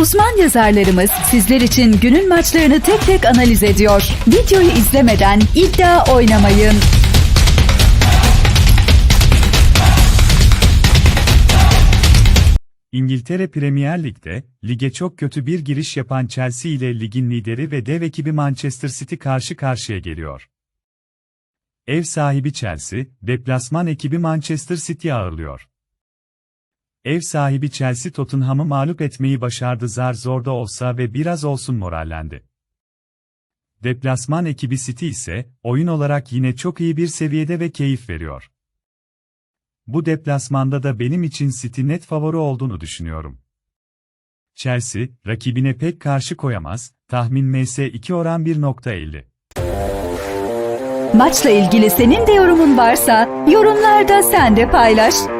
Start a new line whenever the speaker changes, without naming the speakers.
Uzman yazarlarımız sizler için günün maçlarını tek tek analiz ediyor. Videoyu izlemeden iddia oynamayın.
İngiltere Premier Lig'de, lige çok kötü bir giriş yapan Chelsea ile ligin lideri ve dev ekibi Manchester City karşı karşıya geliyor. Ev sahibi Chelsea, deplasman ekibi Manchester City ağırlıyor. Ev sahibi Chelsea Tottenham'ı mağlup etmeyi başardı zar zor da olsa ve biraz olsun morallendi. Deplasman ekibi City ise, oyun olarak yine çok iyi bir seviyede ve keyif veriyor. Bu deplasmanda da benim için City net favori olduğunu düşünüyorum. Chelsea, rakibine pek karşı koyamaz, tahmin MS2 oran 1.50.
Maçla ilgili senin de yorumun varsa yorumlarda sen de paylaş.